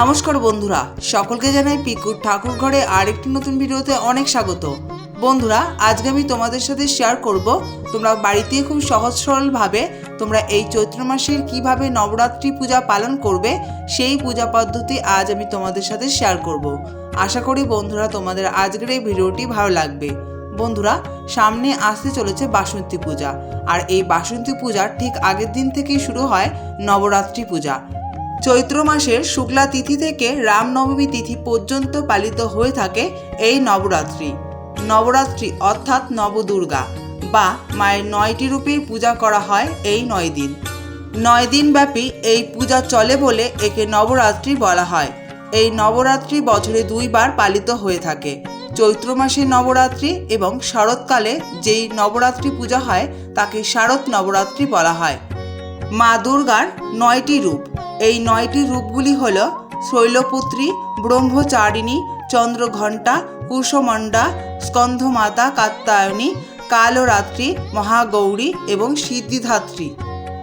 নমস্কার বন্ধুরা, সকলকে জানাই পিকুর ঠাকুর ঘরে আরেকটি নতুন ভিডিওতে অনেক স্বাগত। বন্ধুরা, আজকে আমি তোমাদের সাথে শেয়ার করব, তোমরা বাড়িতে খুব সহজ সরলভাবে তোমরা এই চৈত্র মাসের কীভাবে নবরাত্রি পূজা পালন করবে, সেই পূজা পদ্ধতি আজ আমি তোমাদের সাথে শেয়ার করব। আশা করি বন্ধুরা, তোমাদের আজকের এই ভিডিওটি ভালো লাগবে। বন্ধুরা, সামনে আসতে চলেছে বাসন্তী পূজা, আর এই বাসন্তী পূজার ঠিক আগের দিন থেকেই শুরু হয় নবরাত্রি পূজা। চৈত্র মাসের শুক্লা তিথি থেকে রামনবমী তিথি পর্যন্ত পালিত হয়ে থাকে এই নবরাত্রি। নবরাত্রি অর্থাৎ নবদুর্গা বা মায়ের নয়টি রূপের পূজা করা হয় এই নয় দিন। নয় দিন ব্যাপী এই পূজা চলে বলে একে নবরাত্রি বলা হয়। এই নবরাত্রি বছরে দুইবার পালিত হয়ে থাকে। চৈত্র মাসে নবরাত্রি এবং শরৎকালে যেই নবরাত্রি পূজা হয় তাকে শারদ নবরাত্রি বলা হয়। মা দুর্গার নয়টি রূপ। এই নয়টি রূপগুলি হল শৈলপুত্রী, ব্রহ্মচারিণী, চন্দ্রঘণ্টা, কুশমণ্ডা, স্কন্ধমাতা কাত্তায়নী কালরাত্রি, মহাগৌরী এবং সিদ্ধিধাত্রী।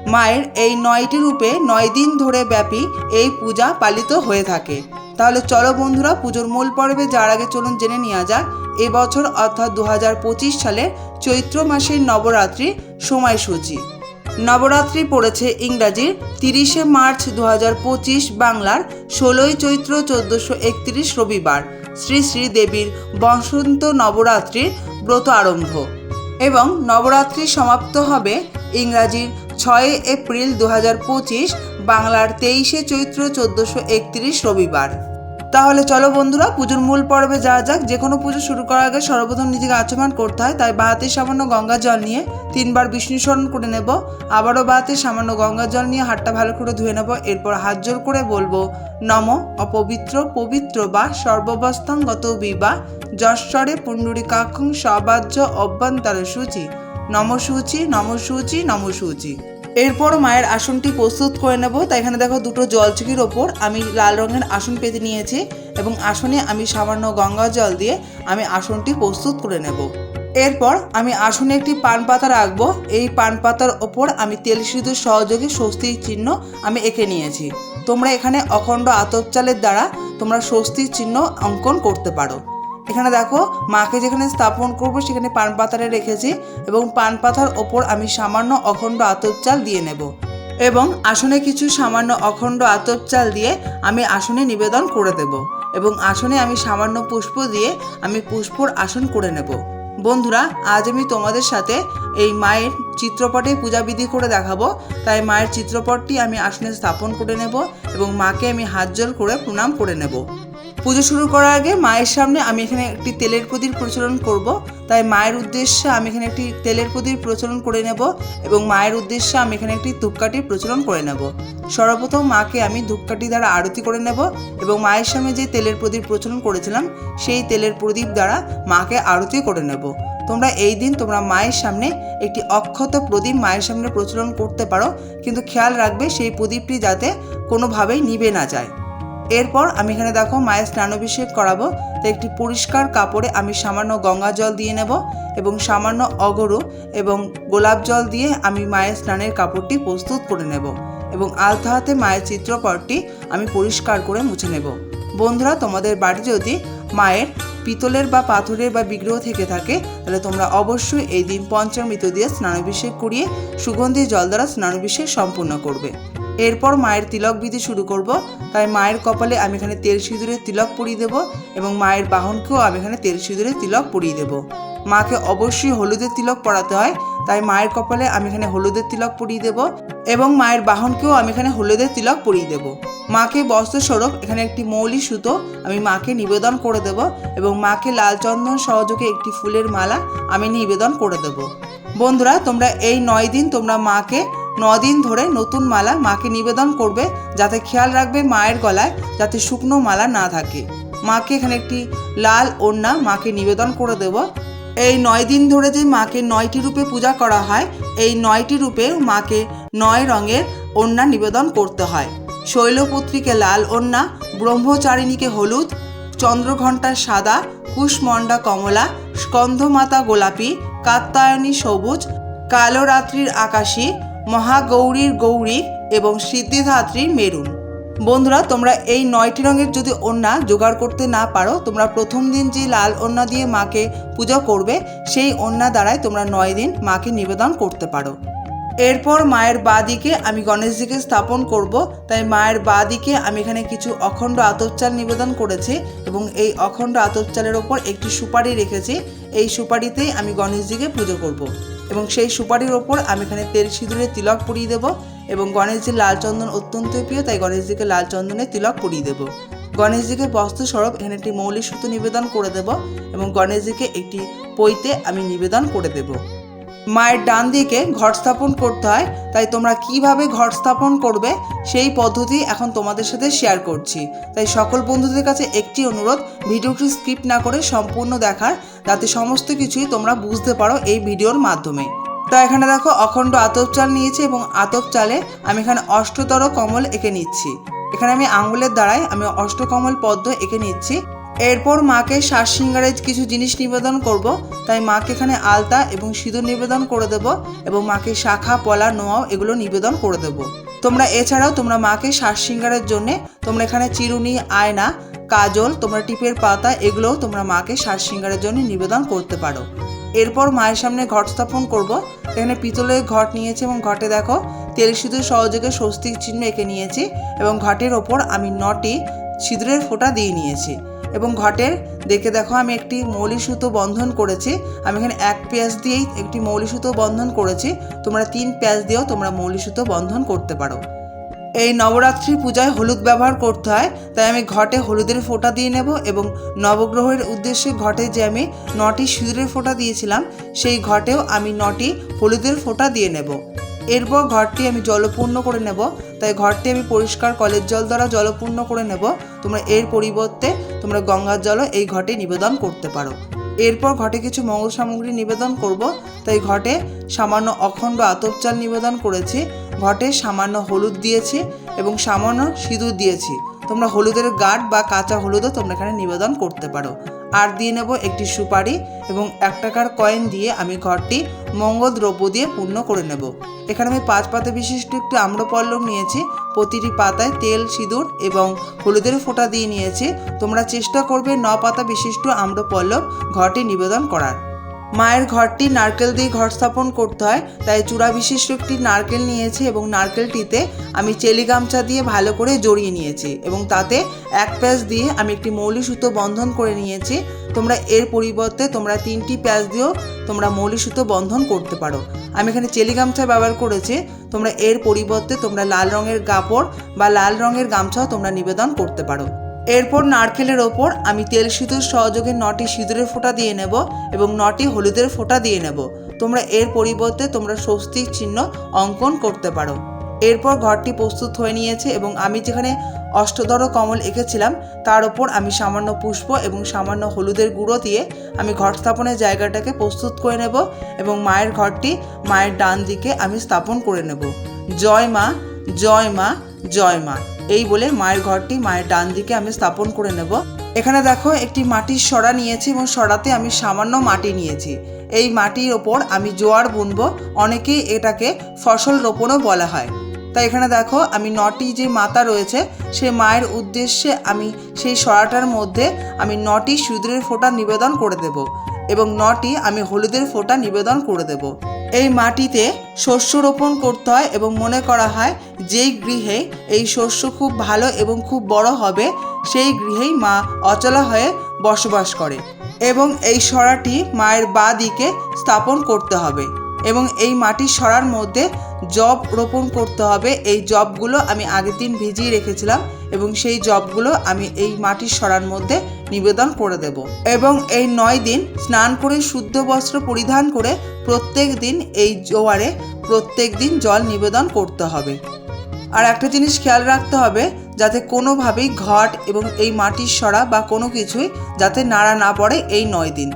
মায়ের এই নয়টি রূপে নয় দিন ধরে ব্যাপী এই পূজা পালিত হয়ে থাকে। তাহলে চলো বন্ধুরা, পুজোর মূল পর্বে যার আগে চলুন জেনে নেওয়া যাক, এবছর অর্থাৎ দু সালের চৈত্র মাসের নবরাত্রি সময়সূচি। নবরাত্রি পড়েছে ইংরাজির তিরিশে মার্চ দু হাজার পঁচিশ বাংলার ষোলোই চৈত্র চোদ্দোশো একত্রিশ রবিবার। শ্রী শ্রী দেবীর বসন্ত নবরাত্রির ব্রত আরম্ভ। এবং নবরাত্রি সমাপ্ত হবে ইংরাজির ছয় এপ্রিল দু হাজার পঁচিশ বাংলার তেইশে চৈত্র চোদ্দোশো একত্রিশ রবিবার। তাহলে চলো বন্ধুরা, পুজোর মূল পর্বে যাওয়া যাক। যে কোনো পুজো শুরু করার আগে সর্বপ্রথম নিজেকে আচমান করতে হয়, তাই বাহাতে সামান্য গঙ্গা জল নিয়ে তিনবার বিষ্ণু স্মরণ করে নেব। আবারও বাহাতে সামান্য গঙ্গা জল নিয়ে হাতটা ভালো করে ধুয়ে নেব। এরপর হাত জোর করে বলব, নম অপবিত্র পবিত্র বা সর্ববস্থাঙ্গত বিবা যশ্বরে পুণ্ডরিকাক্ষং সবাজ্য অভ্যন্তর সূচি। নম সূচি নম সূচি নম সূচি। এরপর মায়ের আসনটি প্রস্তুত করে নেব। তাই এখানে দেখো দুটো জলচকির ওপর আমি লাল রঙের আসন পেতে নিয়েছি এবং আসনে আমি সামান্য গঙ্গা জল দিয়ে আমি আসনটি প্রস্তুত করে নেব। এরপর আমি আসনে একটি পান পাতা রাখব। এই পান পাতার ওপর আমি তেল সিঁদুর সহযোগে স্বস্তির চিহ্ন আমি এঁকে নিয়েছি। তোমরা এখানে অখণ্ড আতপ চালের দ্বারা তোমরা স্বস্তির চিহ্ন অঙ্কন করতে পারো। এখানে দেখো, মাকে যেখানে স্থাপন করব সেখানে পান পাতারে রেখেছি এবং পান পাতার ওপর আমি সামান্য অখণ্ড আতপ চাল দিয়ে নেব। এবং আসনে কিছু সামান্য অখণ্ড আতপ চাল দিয়ে আমি আসনে নিবেদন করে দেব এবং আসনে আমি সামান্য পুষ্প দিয়ে আমি পুষ্পর আসন করে নেব। বন্ধুরা, আজ আমি তোমাদের সাথে এই মায়ের চিত্রপটে পূজাবিধি করে দেখাবো। তাই মায়ের চিত্রপটটি আমি আসনে স্থাপন করে নেব এবং মাকে আমি হাত জোর করে প্রণাম করে নেব। পুজো শুরু করার আগে মায়ের সামনে আমি এখানে একটি তেলের প্রদীপ প্রচলন করব। তাই মায়ের উদ্দেশ্যে আমি এখানে একটি তেলের প্রদীপ প্রচলন করে নেব এবং মায়ের উদ্দেশ্যে আমি এখানে একটি ধূপকাঠির প্রচলন করে নেব। সর্বপ্রথম মাকে আমি ধূপকাঠি দ্বারা আরতি করে নেব এবং মায়ের সামনে যে তেলের প্রদীপ প্রচলন করেছিলাম, সেই তেলের প্রদীপ দ্বারা মাকে আরতি করে নেব। তোমরা এই দিন তোমরা মায়ের সামনে একটি অক্ষত প্রদীপ মায়ের সামনে প্রচলন করতে পারো, কিন্তু খেয়াল রাখবে সেই প্রদীপটি যাতে কোনোভাবেই নিবে না যায়। এরপর আমি এখানে দেখো মায়ের স্নানাভিষেক করাবো, তো একটি পরিষ্কার কাপড়ে আমি সামান্য গঙ্গা জল দিয়ে নেব এবং সামান্য অগরু এবং গোলাপ জল দিয়ে আমি মায়ের স্নানের কাপড়টি প্রস্তুত করে নেব এবং আলতা হাতে মায়ের চিত্রপটটি আমি পরিষ্কার করে মুছে নেব। বন্ধুরা, তোমাদের বাড়ি যদি মায়ের পিতলের বা পাথরের বা বিগ্রহ থেকে থাকে, তাহলে তোমরা অবশ্যই এই দিন পঞ্চামৃত দিয়ে স্নানাভিষেক করিয়ে সুগন্ধি জল দ্বারা স্নানাভিষেক সম্পূর্ণ করবে। এরপর মায়ের তিলক বিধি শুরু করব। তাই মায়ের কপালে আমি এখানে তেল সিঁদুরের তিলক পরিয়ে দেব এবং মায়ের বাহনকেও আমি এখানে তেল সিঁদুরের তিলক পরিয়ে দেব। মাকে অবশ্যই হলুদের তিলক পরাতে হয়, তাই মায়ের কপালে আমি এখানে হলুদের তিলক পরিয়ে দেব এবং মায়ের বাহনকেও আমি এখানে হলুদের তিলক পরিয়ে দেব। মাকে বস্ত্রস্বরূপ, এখানে একটি মৌলি সুতো আমি মাকে নিবেদন করে দেব এবং মাকে লাল চন্দন সহযোগে একটি ফুলের মালা আমি নিবেদন করে দেব। বন্ধুরা, তোমরা এই নয় দিন তোমরা মাকে দিন ধরে নতুন মালা মাকে নিবেদন করবে যাতে খেয়াল রাখবে মায়ের গলায় যাতে শুকনো মালা না থাকে। মাকে এখানে একটি লাল ওড়না মাকে নিবেদন করে দেব। এই নয় দিন ধরে যে মাকে নয়টি রূপে পূজা করা হয়, এই নয়টি রূপে মাকে নয় রঙের ওড়না নিবেদন করতে হয়। শৈলপুত্রীকে লাল ওড়না, ব্রহ্মচারিণীকে হলুদ, চন্দ্রঘণ্টা সাদা কুশমণ্ডা কমলা, স্কন্ধমাতা গোলাপি কাত্তায়নী সবুজ কালো রাত্রির আকাশী মহাগৌরীর গৌরী এবং সিদ্ধিধাত্রীর মেরুন। বন্ধুরা, তোমরা এই নয়টি রঙের যদি ওড়না জোগাড় করতে না পারো, তোমরা প্রথম দিন যে লাল ওড়না দিয়ে মাকে পূজা করবে, সেই ওড়না দ্বারাই তোমরা নয় দিন মাকে নিবেদন করতে পারো। এরপর মায়ের বা দিকে আমি গণেশজিকে স্থাপন করব। তাই মায়ের বা দিকে আমি এখানে কিছু অখণ্ড আতপ চাল নিবেদন করেছি এবং এই অখণ্ড আতপ চালের ওপর একটি সুপারি রেখেছি। এই সুপারিতেই আমি গণেশজিকে পুজো করব। এবং সেই সুপারির ওপর আমি এখানে তেল সিঁদুরে তিলক পরিয়ে দেবো এবং গণেশজির লাল চন্দন অত্যন্ত প্রিয়, তাই গণেশজিকে লাল চন্দনে তিলক পরিয়ে দেবো। গণেশজিকে বস্ত্রস্বরূপ এখানে একটি মৌলিক সুতো নিবেদন করে দেব এবং গণেশজিকে একটি পইতে আমি নিবেদন করে দেবো। মায়ের ডান দিকে ঘট স্থাপন করতে হয়। তাই তোমরা কীভাবে ঘট স্থাপন করবে সেই পদ্ধতি এখন তোমাদের সাথে শেয়ার করছি। তাই সকল বন্ধুদের কাছে একটি অনুরোধ, ভিডিওটি স্কিপ না করে সম্পূর্ণ দেখার, যাতে সমস্ত কিছুই তোমরা বুঝতে পারো এই ভিডিওর মাধ্যমে। তো এখানে দেখো, অখণ্ড আতপ চাল নিয়েছি এবং আতপ চালে আমি এখানে অষ্টতর কমল এঁকে নিচ্ছি। এখানে আমি আঙুলের দ্বারাই আমি অষ্টকমল পদ্ম এঁকে নিচ্ছি। এরপর মাকে শ্বাস সিঙ্গারে কিছু জিনিস নিবেদন করব। তাই মাকে এখানে আলতা এবং সিঁদুর নিবেদন করে দেব এবং মাকে শাখা, পলা, নোয়াও এগুলো নিবেদন করে দেব। তোমরা এছাড়াও তোমরা মাকে শ্বাস সিঙ্গারের জন্য তোমরা এখানে চিরুনি, আয়না, কাজল, তোমরা টিপের পাতা এগুলোও তোমরা মাকে শ্বাস সিঙ্গারের জন্য নিবেদন করতে পারো। এরপর মায়ের সামনে ঘট স্থাপন করব। এখানে পিতলের ঘট নিয়েছি এবং ঘটে দেখো, তেল সিঁদুর সহযোগে স্বস্তিক চিহ্ন এঁকে নিয়েছি এবং ঘটের ওপর আমি নটি সিঁদুরের ফোঁটা দিয়ে নিয়েছি এবং ঘটের দেখে দেখো আমি একটি মৌলি সুতো বন্ধন করেছি। আমি এখানে এক পেঁয়াজ দিয়েই একটি মৌলি সুতো বন্ধন করেছি। তোমরা তিন পেঁয়াজ দিয়েও তোমরা মৌলি সুতো বন্ধন করতে পারো। এই নবরাত্রি পূজায় হলুদ ব্যবহার করতে হয়, তাই আমি ঘটে হলুদের ফোঁটা দিয়ে নেব এবং নবগ্রহের উদ্দেশ্যে ঘটে যে আমি নটি সিঁদুরের ফোঁটা দিয়েছিলাম, সেই ঘটেও আমি নটি হলুদের ফোঁটা দিয়ে নেব। এরপর ঘরটি আমি জলপূর্ণ করে নেব। তাই ঘরটি আমি পরিষ্কার কলের জল দ্বারা জলপূর্ণ করে নেব। তোমরা এর পরিবর্তে তোমরা গঙ্গার জলও এই ঘটে নিবেদন করতে পারো। এরপর ঘটে কিছু মঙ্গল সামগ্রী নিবেদন করব। তাই ঘটে সামান্য অখণ্ড আতপ চাল নিবেদন করেছি। ঘটে সামান্য হলুদ দিয়েছি এবং সামান্য সিঁদুর দিয়েছি। তোমরা হলুদের গাঢ় বা কাঁচা হলুদও তোমরা এখানে নিবেদন করতে পারো। আর দিয়ে নেব একটি সুপারি এবং এক টাকার কয়েন দিয়ে আমি ঘরটি মঙ্গল দ্রব্য দিয়ে পূর্ণ করে নেব। এখানে আমি পাঁচ পাতা বিশিষ্ট একটি আম্রপল্লব নিয়েছি, প্রতিটি পাতায় তেল, সিঁদুর এবং হলুদের ফোঁটা দিয়ে নিয়েছি। তোমরা চেষ্টা করবে ন পাতা বিশিষ্ট আম্রপল্লব ঘরটি নিবেদন করার। মায়ের ঘরটি নারকেল দিয়ে ঘর স্থাপন করতে হয়, তাই চূড়া বিশিষ্ট একটি নারকেল নিয়েছি এবং নারকেলটিতে আমি চেলি গামছা দিয়ে ভালো করে জড়িয়ে নিয়েছি এবং তাতে এক প্যাচ দিয়ে আমি একটি মৌলি সুতো বন্ধন করে নিয়েছি। তোমরা এর পরিবর্তে তোমরা তিনটি প্যাচ দিয়েও তোমরা মৌলি সুতো বন্ধন করতে পারো। আমি এখানে চেলি গামছা ব্যবহার করেছি, তোমরা এর পরিবর্তে তোমরা লাল রঙের কাপড় বা লাল রঙের গামছাও তোমরা নিবেদন করতে পারো। এরপর নারকেলের ওপর আমি তেল সিঁদুর সহযোগে নটি সিঁদুরের ফোঁটা দিয়ে নেব এবং নটি হলুদের ফোঁটা দিয়ে নেব। তোমরা এর পরিবর্তে তোমরা স্বস্তিক চিহ্ন অঙ্কন করতে পারো। এরপর ঘরটি প্রস্তুত হয়ে নিয়েছে এবং আমি যেখানে অষ্টধর কমল এঁকেছিলাম, তার ওপর আমি সামান্য পুষ্প এবং সামান্য হলুদের গুঁড়ো দিয়ে আমি ঘর স্থাপনের জায়গাটাকে প্রস্তুত করে নেব এবং মায়ের ঘরটি মায়ের ডান দিকে আমি স্থাপন করে নেব। জয় মা জয় মা জয় মা। এই বলে মায়ের ঘরটি মায়ের ডান দিকে আমি স্থাপন করে নেব। এখানে দেখো একটি মাটির সরা নিয়েছি এবং সরাতে আমি সামান্য মাটি নিয়েছি। এই মাটির ওপর আমি জোয়ার বুনবো, অনেকেই এটাকে ফসল রোপণও বলা হয়। তাই এখানে দেখো আমি নটি যে মাতা রয়েছে সেই মায়ের উদ্দেশ্যে আমি সেই সরাটার মধ্যে আমি নটি সুদূরের ফোঁটা নিবেদন করে দেব এবং নটি আমি হলুদের ফোঁটা নিবেদন করে দেব। এই মাটিতে শস্য রোপণ করতে হয় এবং মনে করা হয় যেই গৃহে এই শস্য খুব ভালো এবং খুব বড় হবে, সেই গৃহেই মা অচলা হয়ে বসবাস করে এবং এই সরাটি মায়ের বা দিকে স্থাপন করতে হবে এবং এই মাটির সরার মধ্যে জব রোপণ করতে হবে। এই জবগুলো আমি আগের দিন ভিজিয়ে রেখেছিলাম এবং সেই জবগুলো আমি এই মাটির সরার মধ্যে নিবেদন করে দেব। এবং এই নয় দিন স্নান করে শুদ্ধ বস্ত্র পরিধান করে প্রত্যেক দিন এই জোয়ারে প্রত্যেক দিন জল নিবেদন করতে হবে। আর একটা জিনিস খেয়াল রাখতে হবে, যাতে কোনোভাবেই ঘট এবং এই মাটির সরা বা কোনো কিছুই যাতে নাড়া না পড়ে এই নয় দিন।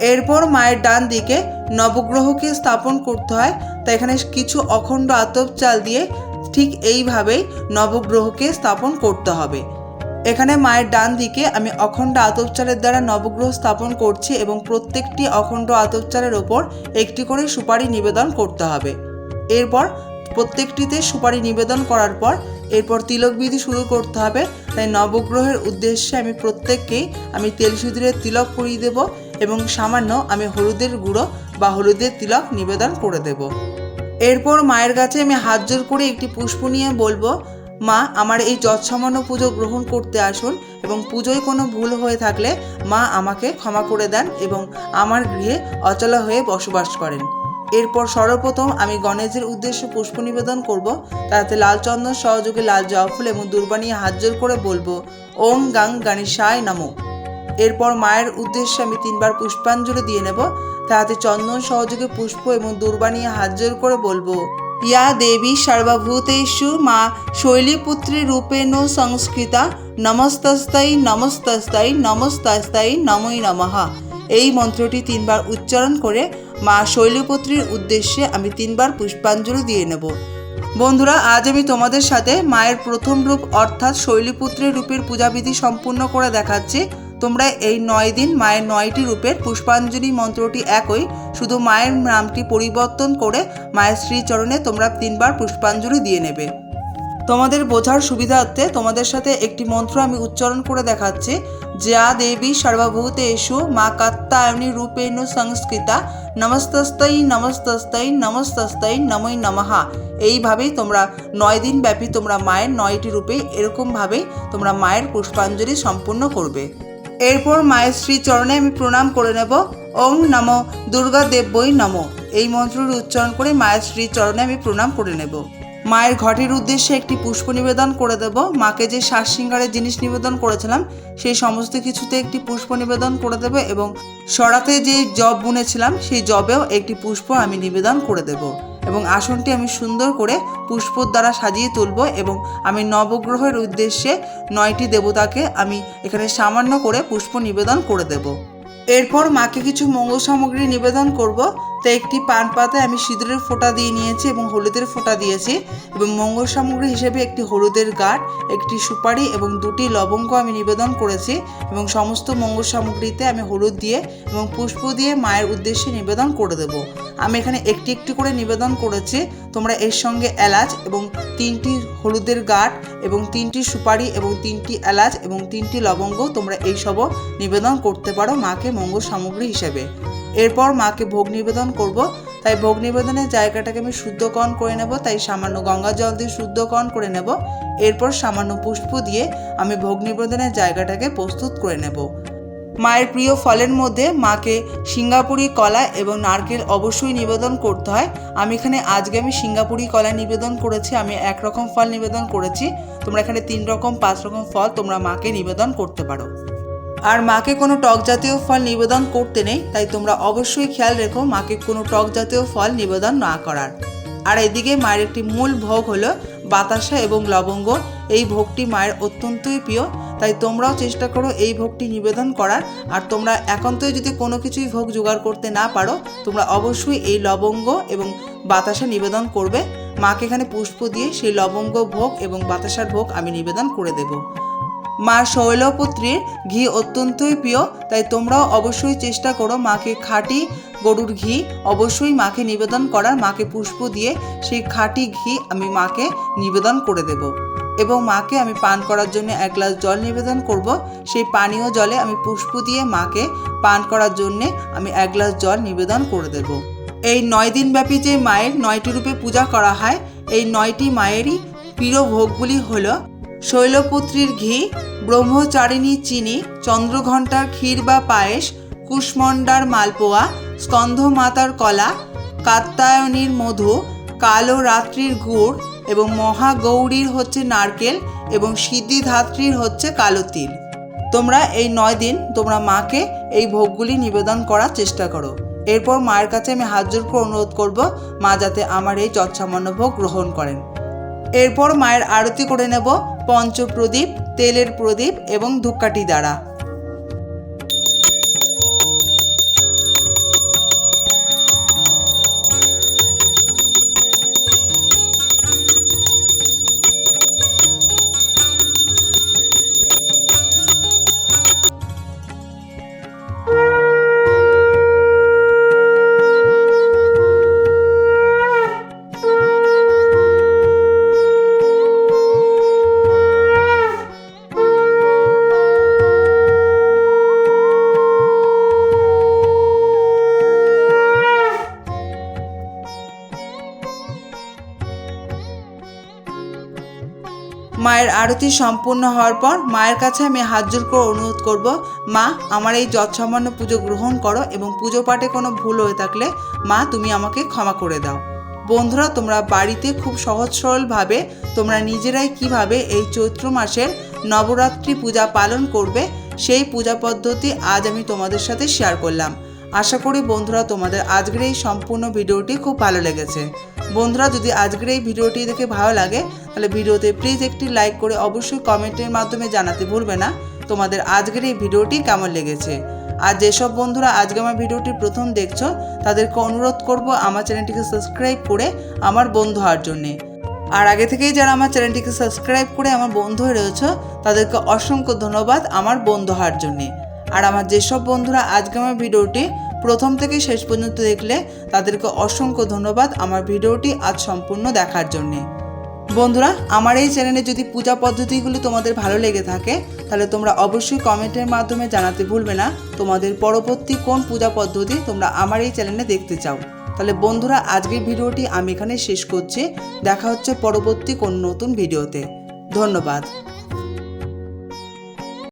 এরপর মায়ের ডান দিকে নবগ্রহকে স্থাপন করতে হয়, তাই এখানে কিছু অখণ্ড আতপ চাল দিয়ে ঠিক এইভাবেই নবগ্রহকে স্থাপন করতে হবে। এখানে মায়ের ডান দিকে আমি অখণ্ড আতপ চালের দ্বারা নবগ্রহ স্থাপন করছি এবং প্রত্যেকটি অখণ্ড আতপ চালের ওপর একটি করে সুপারি নিবেদন করতে হবে। এরপর প্রত্যেকটিতে সুপারি নিবেদন করার পর এরপর তিলক বিধি শুরু করতে হবে। তাই নবগ্রহের উদ্দেশ্যে আমি প্রত্যেককেই আমি তেল সিঁদুরের তিলক পরিয়ে দেব এবং সামান্য আমি হলুদের গুঁড়ো বা হলুদের তিলক নিবেদন করে দেব। এরপর মায়ের কাছে আমি হাত জোর করে একটি পুষ্প নিয়ে বলব মা, আমার এই যৎসামান্য পুজো গ্রহণ করতে আসুন এবং পুজোয় কোনো ভুল হয়ে থাকলে মা আমাকে ক্ষমা করে দেন এবং আমার গৃহে অচলা হয়ে বসবাস করেন। এরপর সর্বপ্রথম আমি গণেশের উদ্দেশ্যে পুষ্প নিবেদন করব। তাতে লাল চন্দন সহযোগে লাল জবা ফুল এবং দুর্বাণী হাত জোর করে বলব, ওম গাং গণেশায় নমঃ। এরপর মায়ের উদ্দেশ্যে আমি তিনবার পুষ্পাঞ্জলি দিয়ে নেব। তাতে চন্দন সহযোগে পুষ্প এবং দুর্বাণী হাত জোর করে বলব দেবী সর্বভূতেষু মা শৈলীপুত্রী রূপেণ সংস্কৃতা নমস্তস্তাই নমস্তস্তাই নমস্তস্তাই নমই নমঃ। এই মন্ত্রটি তিনবার উচ্চারণ করে মা শৈলপুত্রীর উদ্দেশ্যে আমি তিনবার পুষ্পাঞ্জলি দিয়ে নেব। বন্ধুরা, আজ আমি তোমাদের সাথে মায়ের প্রথম রূপ অর্থাৎ শৈলীপুত্রের রূপের পূজাবিধি সম্পূর্ণ করে দেখাচ্ছি। তোমরা এই নয় দিন মায়ের নয়টি রূপের পুষ্পাঞ্জলি মন্ত্রটি একই, শুধু মায়ের নামটি পরিবর্তন করে মায়ের শ্রীচরণে তোমরা তিনবার পুষ্পাঞ্জলি দিয়ে নেবে। তোমাদের বোঝার সুবিধার্থে তোমাদের সাথে একটি মন্ত্র আমি উচ্চারণ করে দেখাচ্ছি। যা দেবী সর্বভূতে এসু মা কাত্তায়নী রূপেণ সংস্কৃতা নমস্তস্তাই নমস্তস্তাই নমস্তস্তাই নমই নমহা এইভাবেই তোমরা নয় দিন ব্যাপী তোমরা মায়ের নয়টি রূপে এরকমভাবেই তোমরা মায়ের পুষ্পাঞ্জলি সম্পূর্ণ করবে। এরপর মায়ের শ্রীচরণে আমি প্রণাম করে নেব। ওং নম, দুর্গা দেব দেব্যই নম। এই মন্ত্রটি উচ্চারণ করে মায়ের শ্রী চরণে আমি প্রণাম করে নেব। মায়ের ঘটের উদ্দেশ্যে একটি পুষ্প নিবেদন করে দেব। মাকে যে শ্বাস সিঙ্গারের জিনিস নিবেদন করেছিলাম, সেই সমস্ত কিছুতে একটি পুষ্প নিবেদন করে দেব এবং সরাতে যে জব বুনেছিলাম, সেই জবেও একটি পুষ্প আমি নিবেদন করে দেব। এবং আসনটি আমি সুন্দর করে পুষ্পর দ্বারা সাজিয়ে তুলব এবং আমি নবগ্রহের উদ্দেশ্যে নয়টি দেবতাকে আমি এখানে সামান্য করে পুষ্প নিবেদন করে দেব। এরপর মাকে কিছু মঙ্গল সামগ্রী নিবেদন করব। তাই একটি পান পাতায় আমি সিঁদুরের ফোঁটা দিয়ে নিয়েছি এবং হলুদের ফোঁটা দিয়েছি এবং মঙ্গল সামগ্রী হিসেবে একটি হলুদের গাঁট একটি সুপারি এবং দুটি লবঙ্গ আমি নিবেদন করেছি এবং সমস্ত মঙ্গল সামগ্রীতে আমি হলুদ দিয়ে এবং পুষ্প দিয়ে মায়ের উদ্দেশ্যে নিবেদন করে দেব। আমি এখানে একটি একটি করে নিবেদন করেছি। তোমরা এর সঙ্গে এলাচ এবং তিনটি হলুদের গাঁট এবং তিনটি সুপারি এবং তিনটি এলাচ এবং তিনটি লবঙ্গ তোমরা এইসবও নিবেদন করতে পারো মাকে মঙ্গল সামগ্রী হিসেবে। এরপর মাকে ভোগ নিবেদন করব। তাই ভোগ নিবেদনের জায়গাটাকে আমি শুদ্ধকরণ করে নেব, তাই সামান্য গঙ্গা জল দিয়ে শুদ্ধকরণ করে নেব। এরপর সামান্য পুষ্প দিয়ে আমি ভোগ নিবেদনের জায়গাটাকে প্রস্তুত করে নেব। মায়ের প্রিয় ফলের মধ্যে মাকে সিঙ্গাপুরি কলা এবং নারকেল অবশ্যই নিবেদন করতে হয়। আমি এখানে আজকে আমি সিঙ্গাপুরি কলা নিবেদন করেছি, আমি এক রকম ফল নিবেদন করেছি। তোমরা এখানে তিন রকম, পাঁচ রকম ফল তোমরা মাকে নিবেদন করতে পারো। আর মাকে কোনো টক জাতীয় ফল নিবেদন করতে নেই, তাই তোমরা অবশ্যই খেয়াল রেখো মাকে কোনো টক জাতীয় ফল নিবেদন না করার। আর এদিকে মায়ের একটি মূল ভোগ হলো বাতাসা এবং লবঙ্গ। এই ভোগটি মায়ের অত্যন্তই প্রিয়, তাই তোমরাও চেষ্টা করো এই ভোগটি নিবেদন করার। আর তোমরা একান্তই যদি কোনো কিছুই ভোগ জোগাড় করতে না পারো, তোমরা অবশ্যই এই লবঙ্গ এবং বাতাসা নিবেদন করবে। মাকে এখানে পুষ্প দিয়ে সেই লবঙ্গ ভোগ এবং বাতাসার ভোগ আমি নিবেদন করে দেবো। মা শৈলপুত্রীর ঘি অত্যন্তই প্রিয়, তাই তোমরাও অবশ্যই চেষ্টা করো মাকে খাঁটি গরুর ঘি, অবশ্যই মাকে নিবেদন করার, মাকে পুষ্প দিয়ে সেই খাঁটি ঘি আমি মাকে নিবেদন করে দেব। এবং মাকে আমি পান করার জন্য এক গ্লাস জল নিবেদন করব, সেই পানীয় জলে আমি পুষ্প দিয়ে মাকে পান করার জন্যে আমি এক গ্লাস জল নিবেদন করে দেব। এই নয় দিনব্যাপী যে মায়ের নয়টি রূপে পূজা করা হয়, এই নয়টি মায়েরই প্রিয় ভোগগুলি হলো শৈলপুত্রীর ঘি, ব্রহ্মচারিণী চিনি চন্দ্রঘণ্টার ক্ষীর বা পায়েস কুষ্মণ্ডার মালপোয়া, স্কন্ধমাতার কলা কাত্তায়নীর মধু, কালো রাত্রির গুড় এবং মহাগৌরীর হচ্ছে নারকেল এবং সিদ্ধিধাত্রীর হচ্ছে কালো তিল। তোমরা এই নয় দিন তোমরা মাকে এই ভোগগুলি নিবেদন করার চেষ্টা করো। এরপর মায়ের কাছে আমি হাত জোর করে অনুরোধ করব, মা যাতে আমার এই যৎসামান্য ভোগ গ্রহণ করেন। এরপর মায়ের আরতি করে নেব পঞ্চপ্রদীপ তেলের প্রদীপ এবং ধূপকাঠি দ্বারা। আরতি সম্পূর্ণ হওয়ার পর মায়ের কাছে আমি হাত জোর করে অনুরোধ করব, মা, আমার এই যৎসামান্য পুজো গ্রহণ করো এবং পুজো পাঠে কোনো ভুল হয়ে থাকলে, মা, তুমি আমাকে ক্ষমা করে দাও। বন্ধুরা, তোমরা বাড়িতে খুব সহজ সরলভাবে তোমরা নিজেরাই কীভাবে এই চৈত্র মাসের নবরাত্রি পূজা পালন করবে, সেই পূজা পদ্ধতি আজ আমি তোমাদের সাথে শেয়ার করলাম। আশা করি বন্ধুরা, তোমাদের আজকের এই সম্পূর্ণ ভিডিওটি খুব ভালো লেগেছে। বন্ধুরা, যদি আজকের এই ভিডিওটি দেখে ভালো লাগে, তাহলে ভিডিওতে প্লিজ একটি লাইক করে অবশ্যই কমেন্টের মাধ্যমে জানাতে ভুলবে না। তোমাদের আজকের এই ভিডিওটি কেমন লেগেছে? আর যেসব বন্ধুরা আজকে আমার ভিডিওটি প্রথম দেখছ, তাদেরকে অনুরোধ করব আমার চ্যানেলটিকে সাবস্ক্রাইব করে আমার বন্ধু হওয়ার জন্যে। আর আগে থেকেই যারা আমার চ্যানেলটিকে সাবস্ক্রাইব করে আমার বন্ধু হয়ে রয়েছে, তাদেরকে অসংখ্য ধন্যবাদ আমার বন্ধু হওয়ার জন্যে। আর আমার যেসব বন্ধুরা আজকে আমার ভিডিওটি প্রথম থেকে শেষ পর্যন্ত দেখলে তাদেরকে অসংখ্য ধন্যবাদ আমার ভিডিওটি আজ সম্পূর্ণ দেখার জন্যে। বন্ধুরা, আমার এই চ্যানেলে যদি পূজা পদ্ধতিগুলি তোমাদের ভালো লেগে থাকে, তাহলে তোমরা অবশ্যই কমেন্টের মাধ্যমে জানাতে ভুলবে না তোমাদের পরবর্তী কোন পূজা পদ্ধতি তোমরা আমার এই চ্যানেলে দেখতে চাও। তাহলে বন্ধুরা, আজকের ভিডিওটি আমি এখানে শেষ করছি। দেখা হচ্ছে পরবর্তী কোন নতুন ভিডিওতে। ধন্যবাদ।